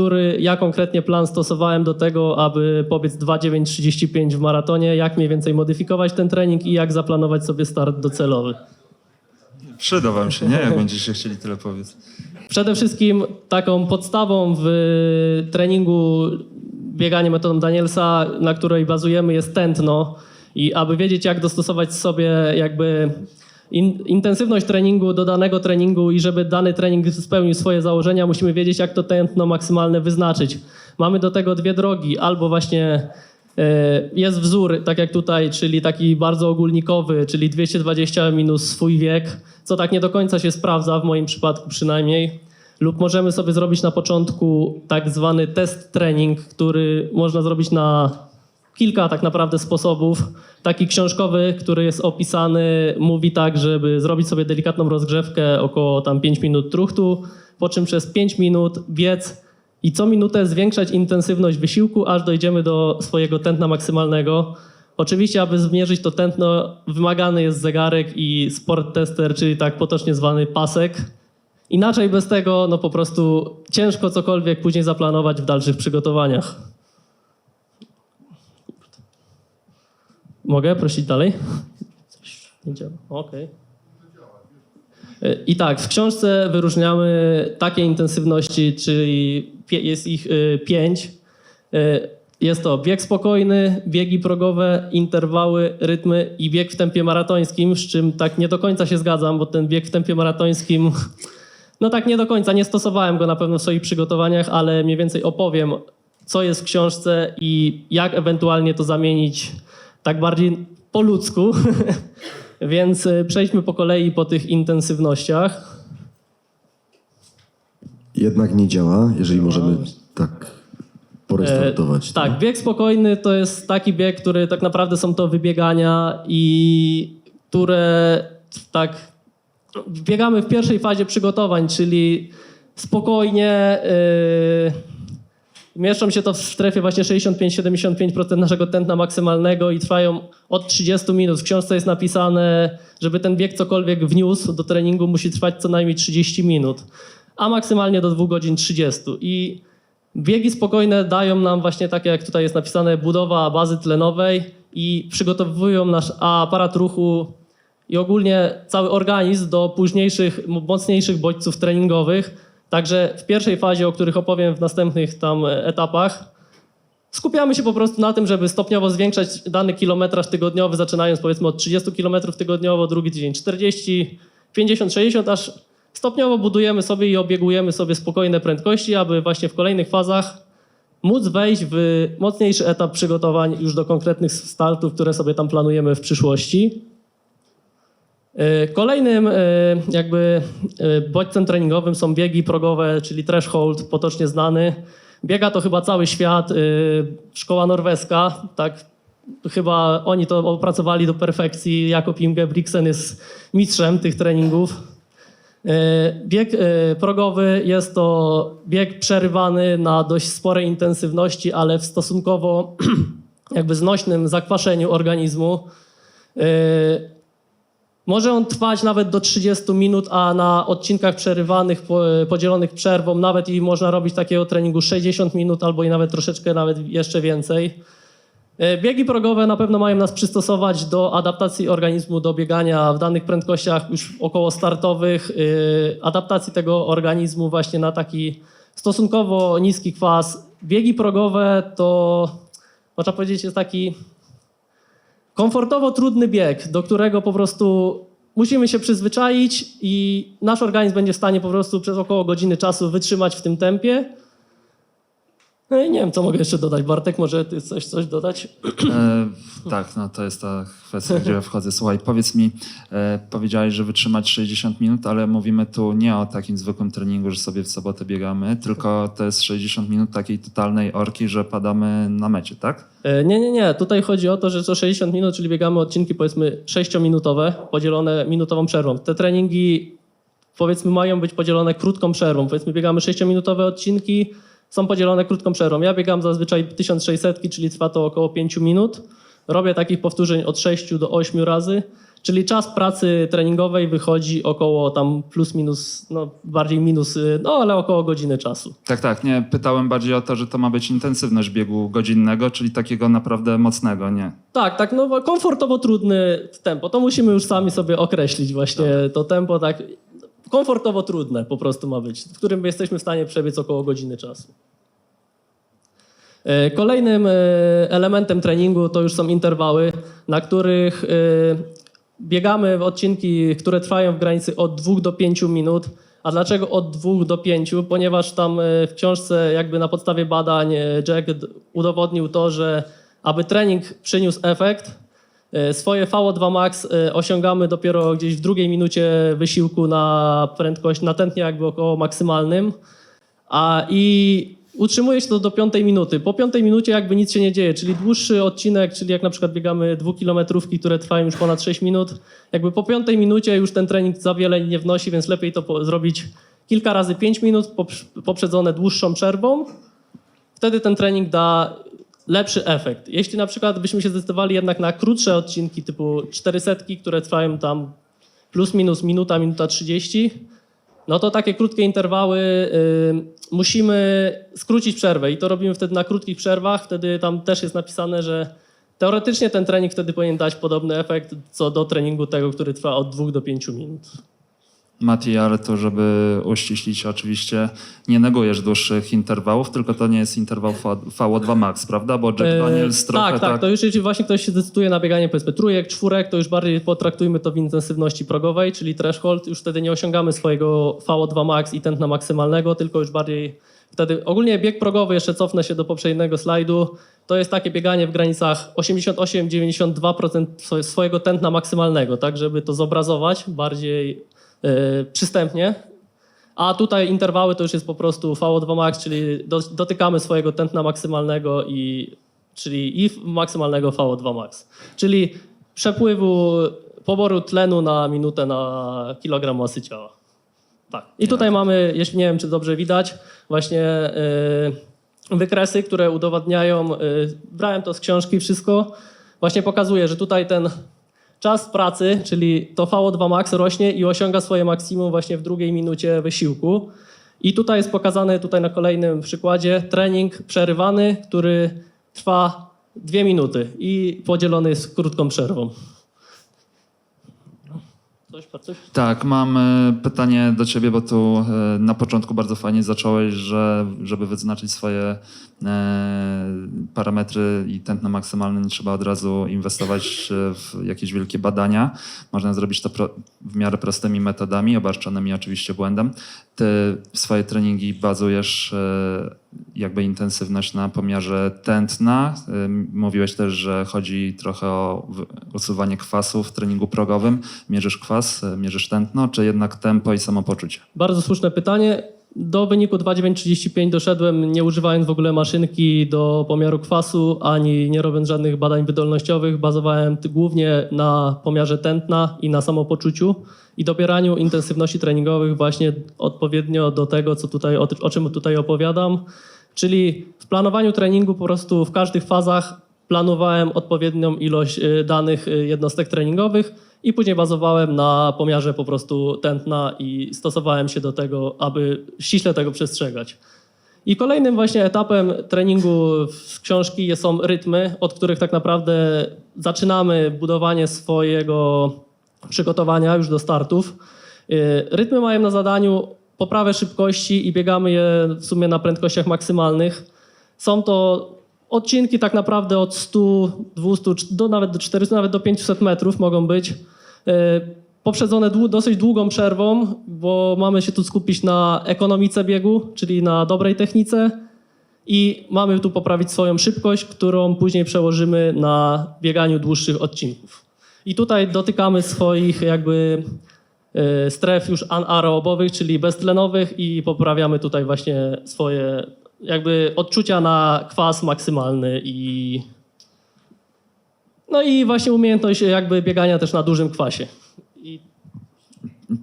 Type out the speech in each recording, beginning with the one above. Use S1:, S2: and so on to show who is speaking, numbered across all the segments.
S1: który ja konkretnie plan stosowałem do tego, aby pobiec 2.9.35 w maratonie, jak mniej więcej modyfikować ten trening i jak zaplanować sobie start docelowy.
S2: Przyda wam się, nie? Jak będziecie chcieli tyle powiedzieć.
S1: Przede wszystkim taką podstawą w treningu bieganie metodą Danielsa, na której bazujemy, jest tętno. I aby wiedzieć, jak dostosować sobie jakby in, intensywność treningu do danego treningu i żeby dany trening spełnił swoje założenia, musimy wiedzieć, jak to tętno maksymalne wyznaczyć. Mamy do tego dwie drogi, albo właśnie e, jest wzór, tak jak tutaj, czyli taki bardzo ogólnikowy, czyli 220 minus swój wiek, co tak nie do końca się sprawdza, w moim przypadku przynajmniej. Lub możemy sobie zrobić na początku tak zwany test trening, który można zrobić na kilka tak naprawdę sposobów. Taki książkowy, który jest opisany, mówi tak, żeby zrobić sobie delikatną rozgrzewkę, około tam 5 minut truchtu, po czym przez 5 minut biec i co minutę zwiększać intensywność wysiłku, aż dojdziemy do swojego tętna maksymalnego. Oczywiście, aby zmierzyć to tętno, wymagany jest zegarek i sport tester, czyli tak potocznie zwany pasek. Inaczej bez tego, no po prostu ciężko cokolwiek później zaplanować w dalszych przygotowaniach. Mogę prosić dalej? Coś nie działa. Okej. I tak, w książce wyróżniamy takie intensywności, czyli jest ich y, pięć. Y, Jest to bieg spokojny, biegi progowe, interwały, rytmy i bieg w tempie maratońskim, z czym tak nie do końca się zgadzam, bo ten bieg w tempie maratońskim, no tak nie do końca, nie stosowałem go na pewno w swoich przygotowaniach, ale mniej więcej opowiem, co jest w książce i jak ewentualnie to zamienić tak bardziej po ludzku. Więc y, przejdźmy po kolei po tych intensywnościach.
S3: Jednak nie działa, jeżeli możemy tak porestartować.
S1: E, tak, bieg spokojny to jest taki bieg, który tak naprawdę są to wybiegania i które tak biegamy w pierwszej fazie przygotowań, czyli spokojnie yy, mieszczą się to w strefie właśnie 65-75% naszego tętna maksymalnego i trwają od 30 minut. W książce jest napisane, żeby ten bieg cokolwiek wniósł do treningu musi trwać co najmniej 30 minut, a maksymalnie do 2 godzin 30. I Biegi spokojne dają nam właśnie takie, jak tutaj jest napisane, budowa bazy tlenowej i przygotowują nasz aparat ruchu i ogólnie cały organizm do późniejszych, mocniejszych bodźców treningowych. Także w pierwszej fazie, o których opowiem w następnych tam e, etapach, skupiamy się po prostu na tym, żeby stopniowo zwiększać dany kilometraż tygodniowy, zaczynając powiedzmy od 30 km tygodniowo, drugi tydzień 40, 50, 60, aż stopniowo budujemy sobie i obiegujemy sobie spokojne prędkości, aby właśnie w kolejnych fazach móc wejść w mocniejszy etap przygotowań już do konkretnych startów, które sobie tam planujemy w przyszłości. E, Kolejnym e, jakby e, bodźcem treningowym są biegi progowe, czyli threshold, potocznie znany. Biega to chyba cały świat, szkoła norweska, tak chyba oni to opracowali do perfekcji. Jakob Ingebrigtsen jest mistrzem tych treningów. Bieg progowy jest to bieg przerywany na dość sporej intensywności, ale w stosunkowo jakby znośnym zakwaszeniu organizmu. E, Może on trwać nawet do 30 minut, a na odcinkach przerywanych, po- podzielonych przerwą, nawet i można robić takiego treningu 60 minut albo i nawet troszeczkę nawet jeszcze więcej. E, Biegi progowe na pewno mają nas przystosować do adaptacji organizmu do biegania w danych prędkościach już około startowych, e, adaptacji tego organizmu właśnie na taki stosunkowo niski kwas. Biegi progowe to można powiedzieć jest taki komfortowo trudny bieg, do którego po prostu musimy się przyzwyczaić i nasz organizm będzie w stanie po prostu przez około godziny czasu wytrzymać w tym tempie. No i nie wiem, co mogę jeszcze dodać. Bartek, może ty coś, coś dodać?
S2: E, tak, no to jest ta kwestia, gdzie ja wchodzę. Słuchaj, powiedz mi, e, powiedziałeś, że wytrzymać 60 minut, ale mówimy tu nie o takim zwykłym treningu, że sobie w sobotę biegamy, tylko to jest 60 minut takiej totalnej orki, że padamy na mecie, tak?
S1: E, Nie, nie, nie. Tutaj chodzi o to, że co 60 minut, czyli biegamy odcinki powiedzmy 6-minutowe, podzielone minutową przerwą. Te treningi powiedzmy mają być podzielone krótką przerwą. Powiedzmy biegamy 6-minutowe odcinki, są podzielone krótką przerwą. Ja biegam zazwyczaj 1600, czyli trwa to około 5 minut. Robię takich powtórzeń od 6 do 8 razy Czyli czas pracy treningowej wychodzi około tam plus minus, no bardziej minus, y, no ale około godziny czasu.
S2: Tak, tak. Nie, pytałem bardziej o to, że to ma być intensywność biegu godzinnego, czyli takiego naprawdę mocnego, nie.
S1: Tak, tak, no komfortowo trudny tempo. To musimy już sami sobie określić właśnie to tempo, tak. Komfortowo trudne po prostu ma być, w którym jesteśmy w stanie przebiec około godziny czasu. E, Kolejnym e, elementem treningu to już są interwały, na których e, biegamy w odcinki, które trwają w granicy od 2 do 5 minut. A dlaczego od 2 do 5? Ponieważ tam w książce jakby na podstawie badań Jack udowodnił to, że aby trening przyniósł efekt, swoje VO2 max e, osiągamy dopiero gdzieś w drugiej minucie wysiłku na prędkość, na tętnie jakby około maksymalnym. A i utrzymuje się to do piątej minuty. Po piątej minucie jakby nic się nie dzieje, czyli dłuższy odcinek, czyli jak na przykład biegamy dwukilometrówki, które trwają już ponad 6 minut, jakby po piątej minucie już ten trening za wiele nie wnosi, więc lepiej to zrobić kilka razy 5 minut poprz- poprzedzone dłuższą przerwą. Wtedy ten trening da lepszy efekt. Jeśli na przykład byśmy się zdecydowali jednak na krótsze odcinki typu 400, które trwają tam plus minus minuta, minuta 30, no to takie krótkie interwały y, musimy skrócić przerwę i to robimy wtedy na krótkich przerwach. Wtedy tam też jest napisane, że teoretycznie ten trening wtedy powinien dać podobny efekt co do treningu tego, który trwa od 2 do 5 minut.
S2: Mati, ale to żeby uściślić, oczywiście nie negujesz dłuższych interwałów, tylko to nie jest interwał V- VO2 max, prawda? Bo Jack
S1: E,
S2: Daniels trochę
S1: tak, tak, to już jeśli właśnie ktoś się decyduje na bieganie powiedzmy trójek, czwórek, to już bardziej potraktujmy to w intensywności progowej, czyli threshold, już wtedy nie osiągamy swojego VO2 max i tętna maksymalnego, tylko już bardziej wtedy, ogólnie bieg progowy, jeszcze cofnę się do poprzedniego slajdu, to jest takie bieganie w granicach 88-92% swo- swojego tętna maksymalnego, tak, żeby to zobrazować bardziej przystępnie, a tutaj interwały to już jest po prostu VO2 max, czyli do, dotykamy swojego tętna maksymalnego i czyli i maksymalnego VO2 max. Czyli przepływu poboru tlenu na minutę na kilogram masy ciała. Tak. I tutaj mamy, jeśli nie wiem, czy dobrze widać, właśnie yy, wykresy, które udowadniają, yy, brałem to z książki wszystko, właśnie pokazuje, że tutaj ten czas pracy, czyli to VO2 max rośnie i osiąga swoje maksimum właśnie w drugiej minucie wysiłku. I tutaj jest pokazany tutaj na kolejnym przykładzie trening przerywany, który trwa dwie minuty i podzielony jest krótką przerwą. Coś, coś?
S2: Tak, mam e, pytanie do ciebie, bo tu e, na początku bardzo fajnie zacząłeś, że żeby wyznaczyć swoje e, parametry i tętno maksymalne, nie trzeba od razu inwestować w jakieś wielkie badania. Można zrobić to w miarę prostymi metodami, obarczonymi oczywiście błędem. Ty swoje treningi bazujesz jakby intensywność na pomiarze tętna. Mówiłeś też, że chodzi trochę o usuwanie kwasu w treningu progowym. Mierzysz kwas, mierzysz tętno, czy jednak tempo i samopoczucie?
S1: Bardzo słuszne pytanie. Do wyniku 2,935 doszedłem nie używając w ogóle maszynki do pomiaru kwasu, ani nie robiąc żadnych badań wydolnościowych. Bazowałem głównie na pomiarze tętna i na samopoczuciu i dobieraniu intensywności treningowych właśnie odpowiednio do tego, co tutaj, o, o czym tutaj opowiadam. Czyli w planowaniu treningu po prostu w każdych fazach planowałem odpowiednią ilość y, danych y, jednostek treningowych i później bazowałem na pomiarze po prostu tętna i stosowałem się do tego, aby ściśle tego przestrzegać. I kolejnym właśnie etapem treningu z książki są rytmy, od których tak naprawdę zaczynamy budowanie swojego przygotowania już do startów. Y, Rytmy mają na zadaniu poprawę szybkości i biegamy je w sumie na prędkościach maksymalnych. Są to odcinki tak naprawdę od 100, 200 czy do nawet do 400, nawet do 500 metrów mogą być. E, Poprzedzone dosyć długą przerwą, bo mamy się tu skupić na ekonomice biegu, czyli na dobrej technice i mamy tu poprawić swoją szybkość, którą później przełożymy na bieganiu dłuższych odcinków. I tutaj dotykamy swoich jakby e, stref już anaerobowych, czyli beztlenowych i poprawiamy tutaj właśnie swoje jakby odczucia na kwas maksymalny i no i właśnie umiejętność jakby biegania też na dużym kwasie. I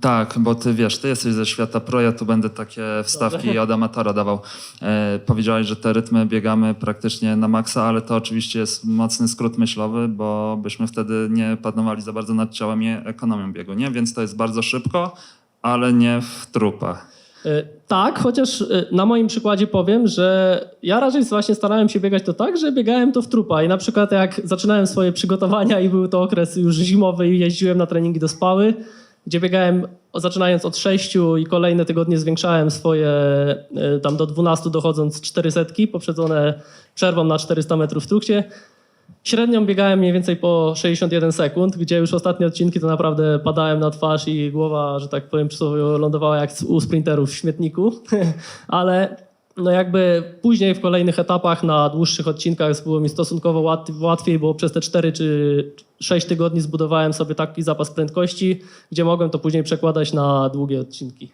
S2: Tak, bo ty wiesz, ty jesteś ze świata pro, ja tu będę takie wstawki od amatora dawał. E, powiedziałeś, że te rytmy biegamy praktycznie na maksa, ale to oczywiście jest mocny skrót myślowy, bo byśmy wtedy nie panowali za bardzo nad ciałem i ekonomią biegu, nie? Więc to jest bardzo szybko, ale nie w trupach.
S1: E, Tak, chociaż e, na moim przykładzie powiem, że ja raczej właśnie starałem się biegać to tak, że biegałem to w trupa. I na przykład jak zaczynałem swoje przygotowania i był to okres już zimowy i jeździłem na treningi do Spały, gdzie biegałem zaczynając od 6 i kolejne tygodnie zwiększałem swoje e, tam do 12 dochodząc 400 poprzedzone przerwą na 400 metrów w trukcie. Średnią biegałem mniej więcej po 61 sekund, gdzie już ostatnie odcinki to naprawdę padałem na twarz i głowa, że tak powiem, przysłowiowo lądowała jak u sprinterów w śmietniku. Ale no jakby później w kolejnych etapach na dłuższych odcinkach było mi stosunkowo łat- łatwiej, bo przez te 4 czy 6 tygodni zbudowałem sobie taki zapas prędkości, gdzie mogłem to później przekładać na długie odcinki.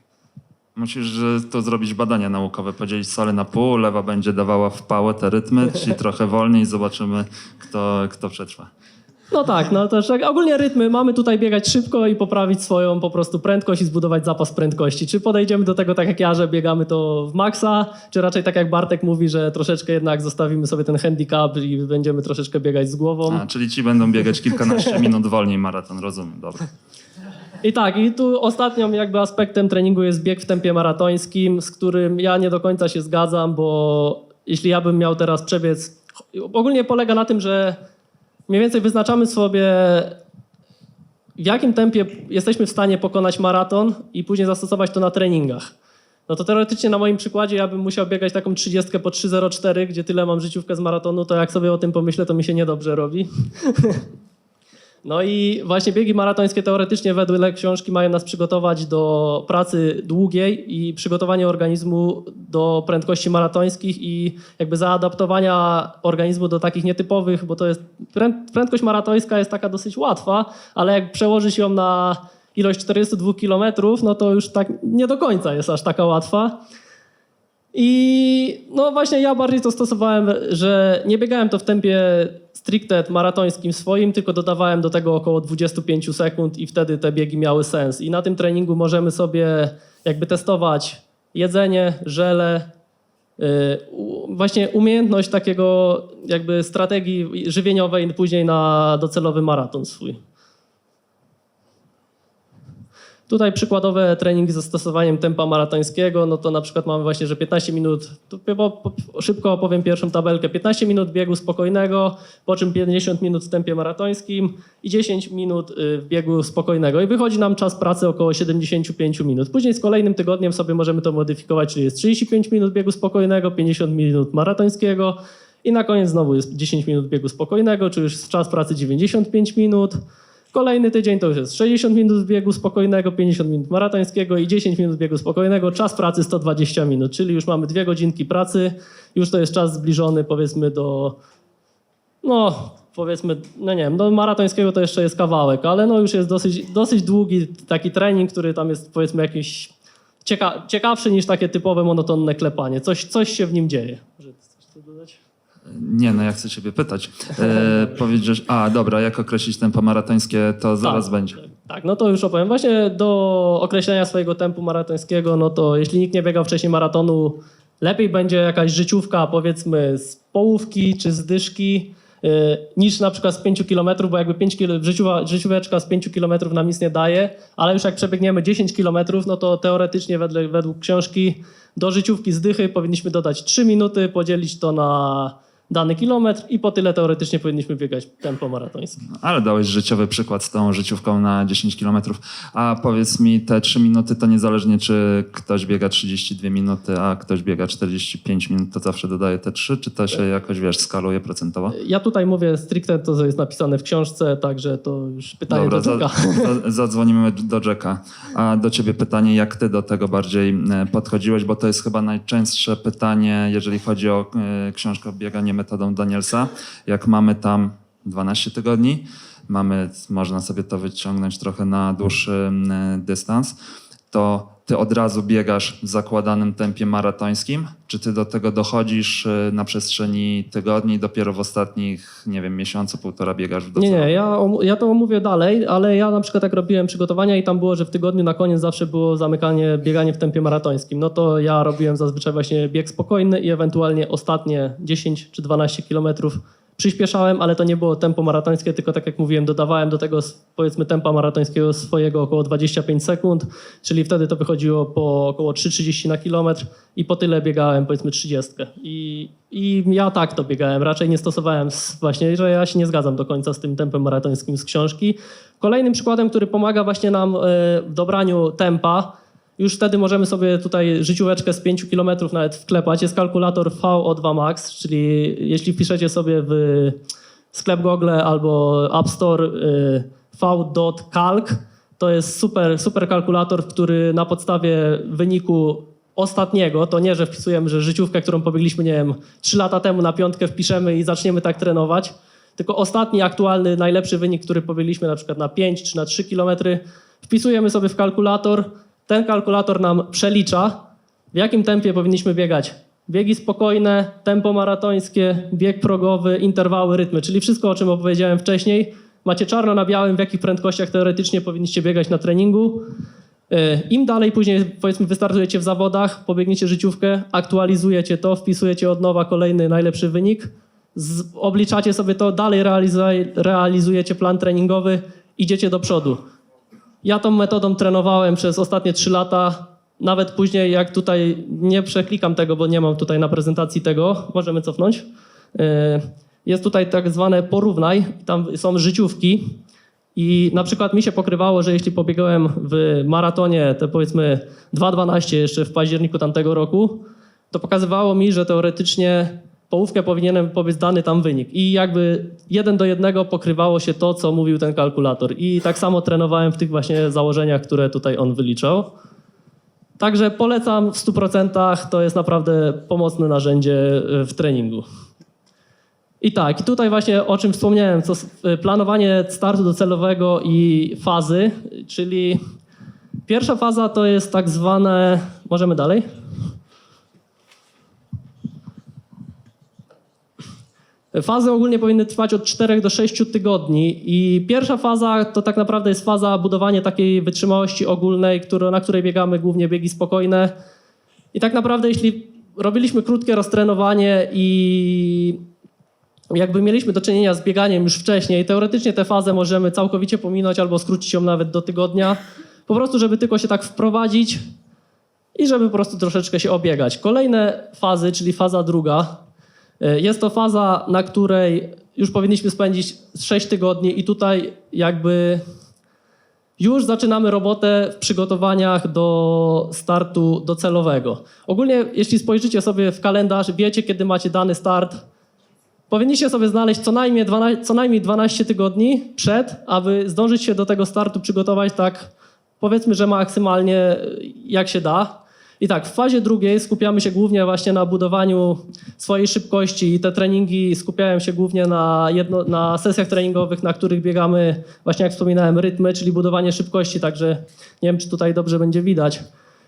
S2: Musisz to zrobić badania naukowe, podzielić salę na pół, lewa będzie dawała w pałę te rytmy, czyli trochę wolniej, zobaczymy kto, kto przetrwa.
S1: No tak, no jak ogólnie rytmy mamy tutaj biegać szybko i poprawić swoją po prostu prędkość i zbudować zapas prędkości. Czy podejdziemy do tego tak jak ja, że biegamy to w maksa, czy raczej tak jak Bartek mówi, że troszeczkę jednak zostawimy sobie ten handicap i będziemy troszeczkę biegać z głową.
S2: A, czyli ci będą biegać kilkanaście minut wolniej maraton, rozumiem, dobra.
S1: I tak, i tu ostatnim jakby aspektem treningu jest bieg w tempie maratońskim, z którym ja nie do końca się zgadzam, bo jeśli ja bym miał teraz przebiec, ogólnie polega na tym, że mniej więcej wyznaczamy sobie w jakim tempie jesteśmy w stanie pokonać maraton i później zastosować to na treningach. No to teoretycznie na moim przykładzie ja bym musiał biegać taką 30 po 3.04, gdzie tyle mam życiówkę z maratonu, to jak sobie o tym pomyślę, to mi się niedobrze robi. No i właśnie biegi maratońskie teoretycznie wedle książki mają nas przygotować do pracy długiej i przygotowania organizmu do prędkości maratońskich i jakby zaadaptowania organizmu do takich nietypowych, bo to jest pręd- prędkość maratońska jest taka dosyć łatwa, ale jak przełożyć ją na ilość 42 km, no to już tak nie do końca jest aż taka łatwa. I no właśnie ja bardziej to stosowałem, że nie biegałem to w tempie stricte maratońskim swoim, tylko dodawałem do tego około 25 sekund i wtedy te biegi miały sens. I na tym treningu możemy sobie jakby testować jedzenie, żele, u- właśnie umiejętność takiego jakby strategii żywieniowej później na docelowy maraton swój. Tutaj przykładowe treningi z zastosowaniem tempa maratońskiego, no to na przykład mamy właśnie, że 15 minut, szybko opowiem pierwszą tabelkę, 15 minut biegu spokojnego, po czym 50 minut w tempie maratońskim i 10 minut y, biegu spokojnego i wychodzi nam czas pracy około 75 minut. Później z kolejnym tygodniem sobie możemy to modyfikować, czyli jest 35 minut biegu spokojnego, 50 minut maratońskiego i na koniec znowu jest 10 minut biegu spokojnego, czyli już czas pracy 95 minut. Kolejny tydzień to już jest 60 minut biegu spokojnego, 50 minut maratońskiego i 10 minut biegu spokojnego. Czas pracy 120 minut, czyli już mamy dwie godzinki pracy. Już to jest czas zbliżony powiedzmy do, no powiedzmy, no nie wiem, do maratońskiego to jeszcze jest kawałek, ale no już jest dosyć, dosyć długi taki trening, który tam jest powiedzmy jakiś cieka, ciekawszy niż takie typowe monotonne klepanie. Coś, coś się w nim dzieje. Że chcesz coś dodać?
S2: Nie, no ja chcę ciebie pytać. E, powiedzieć, a dobra, jak określić tempo maratońskie, to zaraz
S1: Tak,
S2: będzie.
S1: Tak, no to już opowiem. Właśnie do określenia swojego tempu maratońskiego, no to jeśli nikt nie biegał wcześniej maratonu, lepiej będzie jakaś życiówka, powiedzmy z połówki czy z dyszki, yy, niż na przykład z 5 km, bo jakby 5 kil, życiowa, życióweczka z 5 km nam nic nie daje, ale już jak przebiegniemy 10 km, no to teoretycznie wedle, według książki do życiówki z dychy powinniśmy dodać 3 minuty, podzielić to na dany kilometr i po tyle teoretycznie powinniśmy biegać tempo maratońskie.
S2: Ale dałeś życiowy przykład z tą życiówką na 10 km. A powiedz mi, te 3 minuty to niezależnie czy ktoś biega 32 minuty, a ktoś biega 45 minut, to zawsze dodaje te 3, czy to się jakoś, wiesz, skaluje procentowo?
S1: Ja tutaj mówię stricte to, co jest napisane w książce, także to już pytanie
S2: Dobra,
S1: do Jacka.
S2: za, zadzwonimy do Jacka. A do ciebie pytanie, jak ty do tego bardziej e, podchodziłeś, bo to jest chyba najczęstsze pytanie, jeżeli chodzi o e, książkę o metodą Danielsa. Jak mamy tam 12 tygodni, mamy, można sobie to wyciągnąć trochę na dłuższy e, dystans, to ty od razu biegasz w zakładanym tempie maratońskim, czy ty do tego dochodzisz y, na przestrzeni tygodni, dopiero w ostatnich, nie wiem, miesiącu, półtora biegasz w
S1: Nie, nie, ja, ja to omówię dalej, ale ja na przykład tak robiłem przygotowania i tam było, że w tygodniu na koniec zawsze było zamykanie, bieganie w tempie maratońskim. No to ja robiłem zazwyczaj właśnie bieg spokojny i ewentualnie ostatnie 10 czy 12 kilometrów przyspieszałem, ale to nie było tempo maratońskie, tylko tak jak mówiłem, dodawałem do tego powiedzmy tempa maratońskiego swojego około 25 sekund, czyli wtedy to wychodziło po około 3,30 na kilometr i po tyle biegałem powiedzmy 30. I, I ja tak to biegałem, raczej nie stosowałem właśnie, że ja się nie zgadzam do końca z tym tempem maratońskim z książki. Kolejnym przykładem, który pomaga właśnie nam e, w dobraniu tempa, już wtedy możemy sobie tutaj życióweczkę z 5 km nawet wklepać. Jest kalkulator VO2 Max, czyli jeśli wpiszecie sobie w sklep Google albo App Store y, v.calc, to jest super, super kalkulator, który na podstawie wyniku ostatniego, to nie, że wpisujemy, że życiówkę, którą pobiegliśmy, nie wiem, 3 lata temu na piątkę wpiszemy i zaczniemy tak trenować, tylko ostatni aktualny, najlepszy wynik, który pobiegliśmy na przykład na 5 czy na 3 kilometry, wpisujemy sobie w kalkulator, ten kalkulator nam przelicza, w jakim tempie powinniśmy biegać. Biegi spokojne, tempo maratońskie, bieg progowy, interwały, rytmy, czyli wszystko, o czym opowiedziałem wcześniej. Macie czarno na białym, w jakich prędkościach teoretycznie powinniście biegać na treningu. E, Im dalej później, powiedzmy, wystartujecie w zawodach, pobiegniecie życiówkę, aktualizujecie to, wpisujecie od nowa kolejny najlepszy wynik, obliczacie sobie to, dalej realizuj, realizujecie plan treningowy, idziecie do przodu. Ja tą metodą trenowałem przez ostatnie 3 lata. Nawet później, jak tutaj nie przeklikam tego, bo nie mam tutaj na prezentacji tego, możemy cofnąć. Yy, Jest tutaj tak zwane porównaj, tam są życiówki. I na przykład mi się pokrywało, że jeśli pobiegałem w maratonie, te powiedzmy 2.12 jeszcze w październiku tamtego roku, to pokazywało mi, że teoretycznie połówkę powinienem pobiec dany tam wynik. I jakby jeden do jednego pokrywało się to, co mówił ten kalkulator. I tak samo trenowałem w tych właśnie założeniach, które tutaj on wyliczał. Także polecam w 100%, to jest naprawdę pomocne narzędzie y, w treningu. I tak, tutaj właśnie o czym wspomniałem, s- y, planowanie startu docelowego i fazy, czyli pierwsza faza to jest tak zwane, możemy dalej? Fazy ogólnie powinny trwać od 4 do 6 tygodni i pierwsza faza to tak naprawdę jest faza budowania takiej wytrzymałości ogólnej, na której biegamy głównie biegi spokojne. I tak naprawdę jeśli robiliśmy krótkie roztrenowanie i jakby mieliśmy do czynienia z bieganiem już wcześniej, teoretycznie tę fazę możemy całkowicie pominąć albo skrócić ją nawet do tygodnia, po prostu żeby tylko się tak wprowadzić i żeby po prostu troszeczkę się obiegać. Kolejne fazy, czyli faza druga, jest to faza, na której już powinniśmy spędzić 6 tygodni i tutaj jakby już zaczynamy robotę w przygotowaniach do startu docelowego. Ogólnie, jeśli spojrzycie sobie w kalendarz, wiecie, kiedy macie dany start, powinniście sobie znaleźć co najmniej, 12, co najmniej 12 tygodni przed, aby zdążyć się do tego startu przygotować tak, powiedzmy, że maksymalnie jak się da. I tak, w fazie drugiej skupiamy się głównie właśnie na budowaniu swojej szybkości i te treningi skupiają się głównie na, jedno, na sesjach treningowych, na których biegamy, właśnie jak wspominałem, rytmy, czyli budowanie szybkości, także nie wiem, czy tutaj dobrze będzie widać.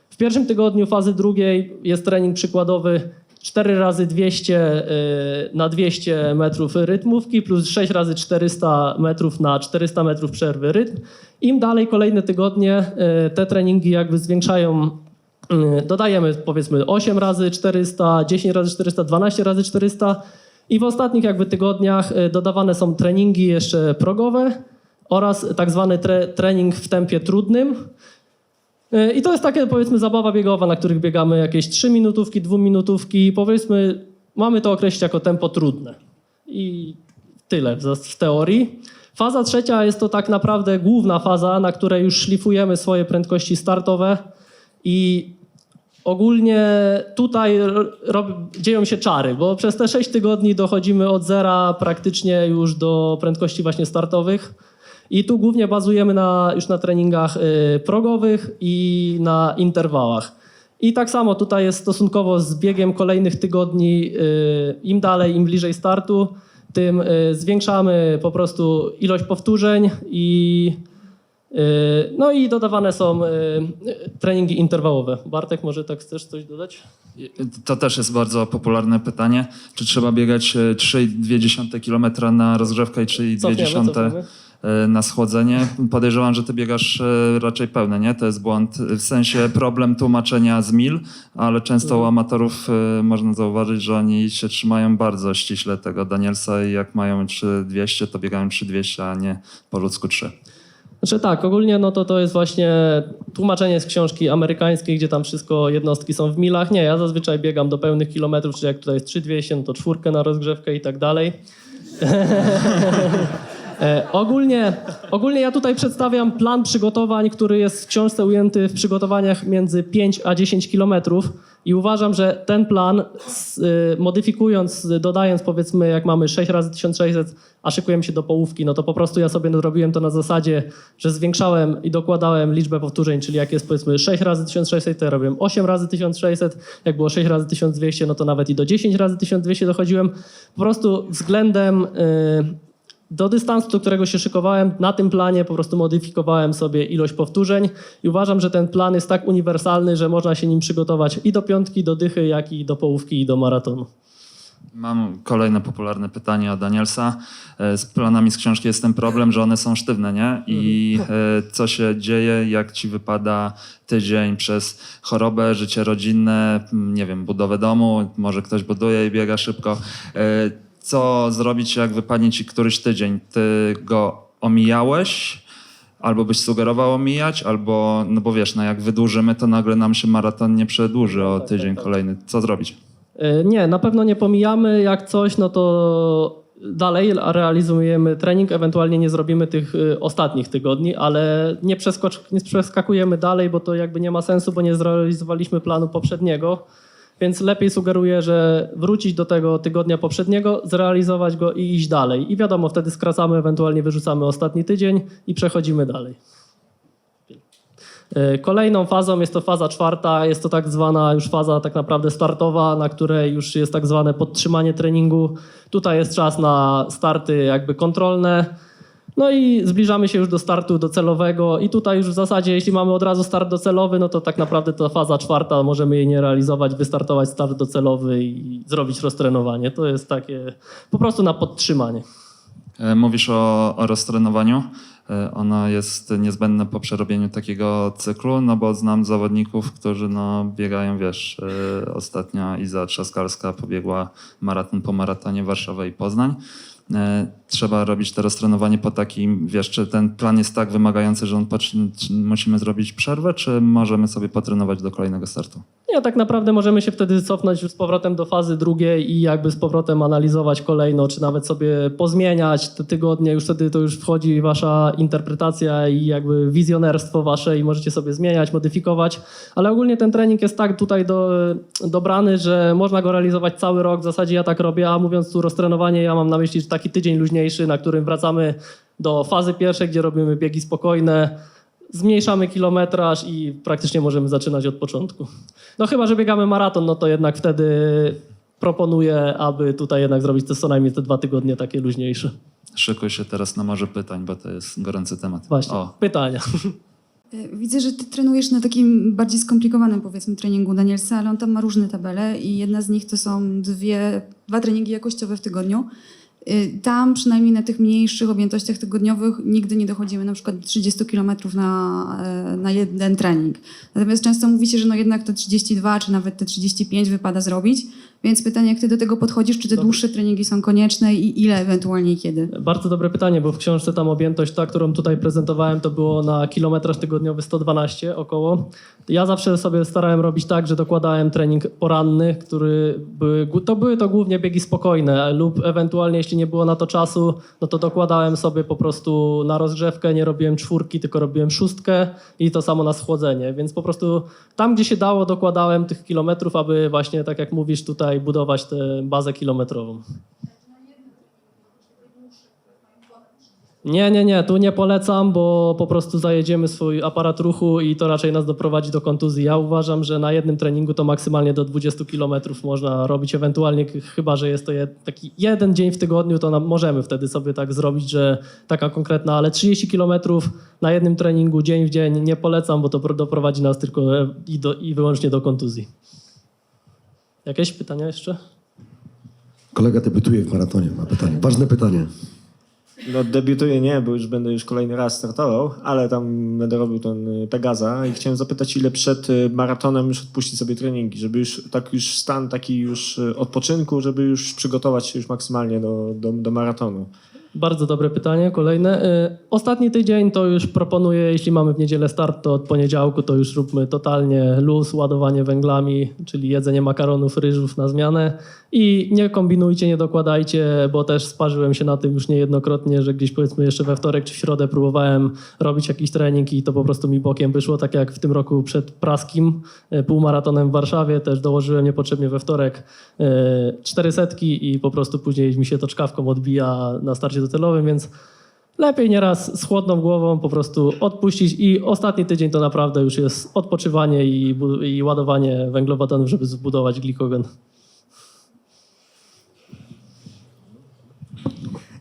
S1: W pierwszym tygodniu fazy drugiej jest trening przykładowy 4 razy 200 y, na 200 metrów rytmówki plus 6 razy 400 metrów na 400 metrów przerwy rytm. Im dalej kolejne tygodnie y, te treningi jakby zwiększają Dodajemy powiedzmy 8 razy 400, 10 razy 400, 12 razy 400 i w ostatnich jakby tygodniach y, dodawane są treningi jeszcze progowe oraz tak zwany tre, trening w tempie trudnym. Y, I to jest takie powiedzmy zabawa biegowa, na których biegamy jakieś 3 minutówki, 2 minutówki. Powiedzmy, mamy to określić jako tempo trudne. I tyle w teorii. Faza trzecia jest to tak naprawdę główna faza, na której już szlifujemy swoje prędkości startowe i ogólnie tutaj dzieją się czary, bo przez te 6 tygodni dochodzimy od zera praktycznie już do prędkości właśnie startowych. I tu głównie bazujemy na, już na treningach y, progowych i na interwałach. I tak samo tutaj jest stosunkowo z biegiem kolejnych tygodni, y, im dalej, im bliżej startu, tym y, zwiększamy po prostu ilość powtórzeń i No i dodawane są yy, treningi interwałowe. Bartek, może tak chcesz coś dodać?
S2: To też jest bardzo popularne pytanie. Czy trzeba biegać e, 3,2 km na rozgrzewkę i 3,2
S1: Cofniemy, cofniemy.
S2: e, na schłodzenie? Podejrzewam, że ty biegasz raczej pełne, nie? To jest błąd. W sensie problem tłumaczenia z mil, ale często u amatorów e, można zauważyć, że oni się trzymają bardzo ściśle tego Danielsa i jak mają 3,200, to biegają 3,200, a nie po ludzku 3.
S1: Znaczy tak, ogólnie no to to jest właśnie tłumaczenie z książki amerykańskiej, gdzie tam wszystko jednostki są w milach. Nie, ja zazwyczaj biegam do pełnych kilometrów, czyli jak tutaj jest 3200, no to czwórkę na rozgrzewkę i tak dalej. E, ogólnie, ogólnie ja tutaj przedstawiam plan przygotowań, który jest w książce ujęty w przygotowaniach między 5 a 10 kilometrów i uważam, że ten plan y, modyfikując, dodając powiedzmy jak mamy 6 razy 1600, a szykujemy się do połówki, no to po prostu ja sobie zrobiłem to na zasadzie, że zwiększałem i dokładałem liczbę powtórzeń, czyli jak jest powiedzmy 6 razy 1600, to ja robiłem 8 razy 1600, jak było 6 razy 1200, no to nawet i do 10 razy 1200 dochodziłem. Po prostu względem y, do dystansu, do którego się szykowałem, na tym planie po prostu modyfikowałem sobie ilość powtórzeń i uważam, że ten plan jest tak uniwersalny, że można się nim przygotować i do piątki, do dychy, jak i do połówki i do maratonu.
S2: Mam kolejne popularne pytanie od Danielsa. E, Z planami z książki jest ten problem, że one są sztywne, nie? I e, co się dzieje, jak ci wypada tydzień przez chorobę, życie rodzinne, nie wiem, budowę domu, może ktoś buduje i biega szybko. E, Co zrobić, jak wypadnie ci któryś tydzień? Ty go omijałeś? Albo byś sugerował omijać, albo, no bo wiesz, no jak wydłużymy, to nagle nam się maraton nie przedłuży o tydzień kolejny. Co zrobić?
S1: E, Nie, na pewno nie pomijamy. Jak coś, no to dalej realizujemy trening, ewentualnie nie zrobimy tych y, ostatnich tygodni, ale nie, przeskocz, nie przeskakujemy dalej, bo to jakby nie ma sensu, bo nie zrealizowaliśmy planu poprzedniego. Więc lepiej sugeruję, że wrócić do tego tygodnia poprzedniego, zrealizować go i iść dalej. I wiadomo, wtedy skracamy, ewentualnie wyrzucamy ostatni tydzień i przechodzimy dalej. E, Kolejną fazą jest to faza czwarta, jest to tak zwana już faza tak naprawdę startowa, na której już jest tak zwane podtrzymanie treningu. Tutaj jest czas na starty jakby kontrolne. No i zbliżamy się już do startu docelowego i tutaj już w zasadzie jeśli mamy od razu start docelowy, no to tak naprawdę ta faza czwarta możemy jej nie realizować, wystartować start docelowy i zrobić roztrenowanie. To jest takie po prostu na podtrzymanie.
S2: E, Mówisz o, o roztrenowaniu. E, Ono jest niezbędne po przerobieniu takiego cyklu, no bo znam zawodników, którzy no, biegają, wiesz, e, ostatnia Iza Trzaskalska pobiegła maraton po maratonie Warszawa i Poznań. E, Trzeba robić to roztrenowanie po takim, wiesz, czy ten plan jest tak wymagający, że on musimy zrobić przerwę, czy możemy sobie potrenować do kolejnego startu?
S1: Nie, tak naprawdę możemy się wtedy cofnąć już z powrotem do fazy drugiej i jakby z powrotem analizować kolejno, czy nawet sobie pozmieniać te tygodnie. Już wtedy to już wchodzi wasza interpretacja i jakby wizjonerstwo wasze i możecie sobie zmieniać, modyfikować. Ale ogólnie ten trening jest tak tutaj do, dobrany, że można go realizować cały rok. W zasadzie ja tak robię, a mówiąc tu roztrenowanie, ja mam na myśli że taki tydzień luźniejszy, na którym wracamy do fazy pierwszej, gdzie robimy biegi spokojne, zmniejszamy kilometraż i praktycznie możemy zaczynać od początku. No chyba, że biegamy maraton, no to jednak wtedy proponuję, aby tutaj jednak zrobić te co najmniej te dwa tygodnie takie luźniejsze.
S2: Szykuj się teraz na morze pytań, bo to jest gorący temat.
S1: Właśnie,
S2: O,
S1: pytania.
S4: E, Widzę, że ty trenujesz na takim bardziej skomplikowanym powiedzmy treningu Danielsa, ale on tam ma różne tabele i jedna z nich to są dwie, dwa treningi jakościowe w tygodniu. Y, Tam przynajmniej na tych mniejszych objętościach tygodniowych nigdy nie dochodzimy na przykład do 30 km na, e, na jeden trening. Natomiast często mówi się, że no jednak te 32 czy nawet te 35 wypada zrobić. Więc pytanie, jak ty do tego podchodzisz? Czy te dłuższe treningi są konieczne i ile ewentualnie i kiedy?
S1: Bardzo dobre pytanie, bo w książce tam objętość, ta, którą tutaj prezentowałem, to było na kilometraż tygodniowy 112 około. Ja zawsze sobie starałem robić tak, że dokładałem trening poranny, który były, to były to głównie biegi spokojne lub ewentualnie, jeśli nie było na to czasu, no to dokładałem sobie po prostu na rozgrzewkę, nie robiłem czwórki, tylko robiłem szóstkę i to samo na schłodzenie, więc po prostu tam, gdzie się dało, dokładałem tych kilometrów, aby właśnie, tak jak mówisz, tutaj budować tę bazę kilometrową. Nie, nie, nie, tu nie polecam, bo po prostu zajedziemy swój aparat ruchu i to raczej nas doprowadzi do kontuzji. Ja uważam, że na jednym treningu to maksymalnie do 20 km można robić, ewentualnie chyba, że jest to taki jeden dzień w tygodniu, to możemy wtedy sobie tak zrobić, że taka konkretna, ale 30 km na jednym treningu dzień w dzień nie polecam, bo to pro- doprowadzi nas tylko e, i, do, i wyłącznie do kontuzji. Jakieś pytania jeszcze?
S3: Kolega debiutuje w maratonie, ma pytanie. Ważne pytanie.
S5: No debiutuję nie, bo już będę już kolejny raz startował, ale tam będę robił ten y, Pegaza i chciałem zapytać, ile przed y, maratonem już odpuścić sobie treningi, żeby już tak już stan taki już y, odpoczynku, żeby już przygotować się już maksymalnie do, do, do maratonu.
S1: Bardzo dobre pytanie. Kolejne. Y, Ostatni tydzień to już proponuję, jeśli mamy w niedzielę start, to od poniedziałku to już róbmy totalnie luz, ładowanie węglami, czyli jedzenie makaronów, ryżów na zmianę. I nie kombinujcie, nie dokładajcie, bo też sparzyłem się na tym już niejednokrotnie, że gdzieś powiedzmy jeszcze we wtorek czy w środę próbowałem robić jakiś trening i to po prostu mi bokiem wyszło, tak jak w tym roku przed praskim y, półmaratonem w Warszawie, też dołożyłem niepotrzebnie we wtorek y, cztery setki i po prostu później mi się to czkawką odbija na starcie docelowym, więc lepiej nieraz z chłodną głową po prostu odpuścić i ostatni tydzień to naprawdę już jest odpoczywanie i, i ładowanie węglowodanów, żeby zbudować glikogen.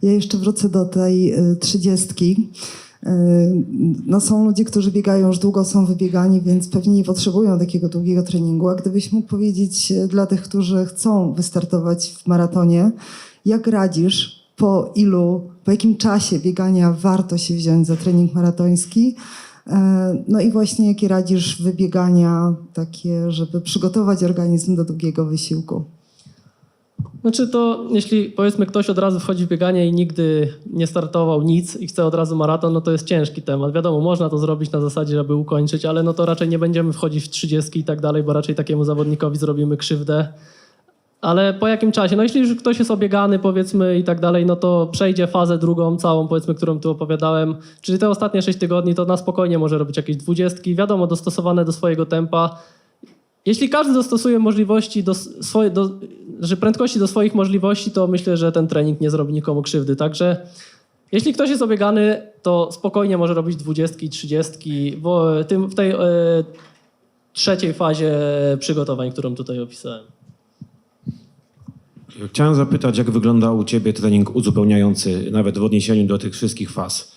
S6: Ja jeszcze wrócę do tej y, trzydziestki. Y, No są ludzie, którzy biegają już długo, są wybiegani, więc pewnie nie potrzebują takiego długiego treningu. A gdybyś mógł powiedzieć y, dla tych, którzy chcą wystartować w maratonie, jak radzisz, po ilu, po jakim czasie biegania warto się wziąć za trening maratoński? Y, No i właśnie jakie radzisz wybiegania takie, żeby przygotować organizm do długiego wysiłku?
S1: Znaczy to, jeśli powiedzmy ktoś od razu wchodzi w bieganie i nigdy nie startował nic i chce od razu maraton, no to jest ciężki temat. Wiadomo, można to zrobić na zasadzie, żeby ukończyć, ale no to raczej nie będziemy wchodzić w 30 i tak dalej, bo raczej takiemu zawodnikowi zrobimy krzywdę. Ale po jakim czasie? No jeśli już ktoś jest obiegany powiedzmy i tak dalej, no to przejdzie fazę drugą, całą powiedzmy, którą tu opowiadałem, czyli te ostatnie 6 tygodni, to na spokojnie może robić jakieś dwudziestki, wiadomo, dostosowane do swojego tempa. Jeśli każdy dostosuje możliwości do swoje, do, że prędkości do swoich możliwości, to myślę, że ten trening nie zrobi nikomu krzywdy. Także jeśli ktoś jest obiegany, to spokojnie może robić dwudziestki, trzydziestki w, tej e, trzeciej fazie przygotowań, którą tutaj opisałem.
S7: Chciałem zapytać, jak wyglądał u Ciebie trening uzupełniający, nawet w odniesieniu do tych wszystkich faz?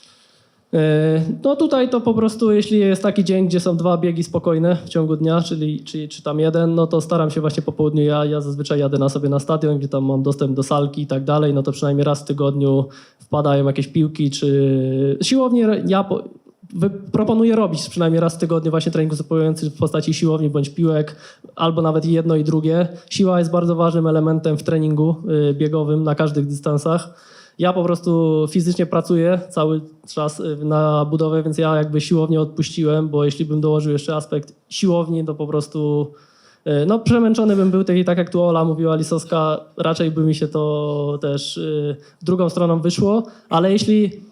S1: E, No tutaj to po prostu, jeśli jest taki dzień, gdzie są dwa biegi spokojne w ciągu dnia, czyli czy, czy tam jeden, no to staram się właśnie po południu, ja, ja zazwyczaj jadę na sobie na stadion, gdzie tam mam dostęp do salki i tak dalej, no to przynajmniej raz w tygodniu wpadają jakieś piłki, czy siłownie ja proponuję robić przynajmniej raz w tygodniu właśnie trening uzupełniający w postaci siłowni bądź piłek, albo nawet jedno i drugie. Siła jest bardzo ważnym elementem w treningu y, biegowym na każdych dystansach. Ja po prostu fizycznie pracuję cały czas y, na budowę, więc ja jakby siłownię odpuściłem, bo jeśli bym dołożył jeszcze aspekt siłowni, to po prostu y, no przemęczony bym był, tak, tak jak tu Ola mówiła, Lisowska, raczej by mi się to też drugą stroną wyszło, ale jeśli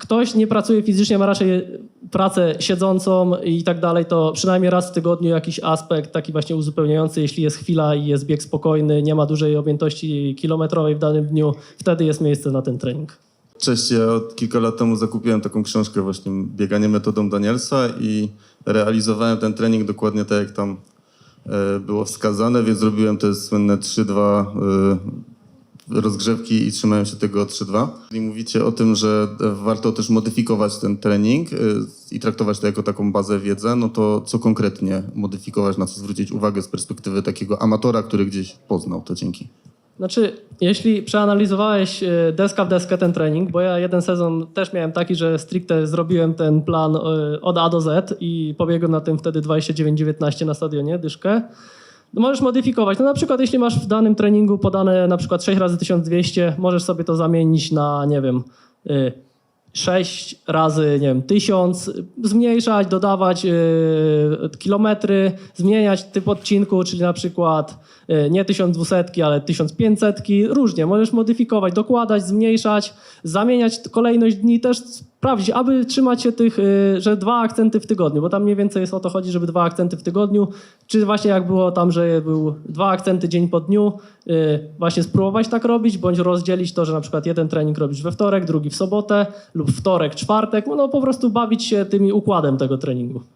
S1: ktoś nie pracuje fizycznie, ma raczej pracę siedzącą i tak dalej, to przynajmniej raz w tygodniu jakiś aspekt taki właśnie uzupełniający, jeśli jest chwila i jest bieg spokojny, nie ma dużej objętości kilometrowej w danym dniu, wtedy jest miejsce na ten trening.
S8: Cześć, ja od kilka lat temu zakupiłem taką książkę właśnie Bieganie metodą Danielsa i realizowałem ten trening dokładnie tak, jak tam e, było wskazane, więc zrobiłem te słynne 3-2 e, rozgrzewki i trzymałem się tego 3-2. Jeżeli mówicie o tym, że warto też modyfikować ten trening e, i traktować to jako taką bazę wiedzy, no to co konkretnie modyfikować, na co zwrócić uwagę z perspektywy takiego amatora, który gdzieś poznał to dzięki?
S1: Znaczy, jeśli przeanalizowałeś e, deska w deskę ten trening, bo ja jeden sezon też miałem taki, że stricte zrobiłem ten plan e, od A do Z i pobiegłem na tym wtedy 29-19 na stadionie, dyszkę, możesz modyfikować. No na przykład jeśli masz w danym treningu podane na przykład 6 razy 1200, możesz sobie to zamienić na, nie wiem, y, 6 razy, nie wiem, 1000, zmniejszać, dodawać y, kilometry, zmieniać typ odcinku, czyli na przykład y, nie 1200, ale 1500, różnie. Możesz modyfikować, dokładać, zmniejszać, zamieniać kolejność dni, też sprawdzić, aby trzymać się tych, y, że dwa akcenty w tygodniu, bo tam mniej więcej jest o to chodzi, żeby dwa akcenty w tygodniu, czy właśnie jak było tam, że był dwa akcenty dzień po dniu, y, właśnie spróbować tak robić, bądź rozdzielić to, że na przykład jeden trening robisz we wtorek, drugi w sobotę lub wtorek, czwartek, no po prostu bawić się tym układem tego treningu.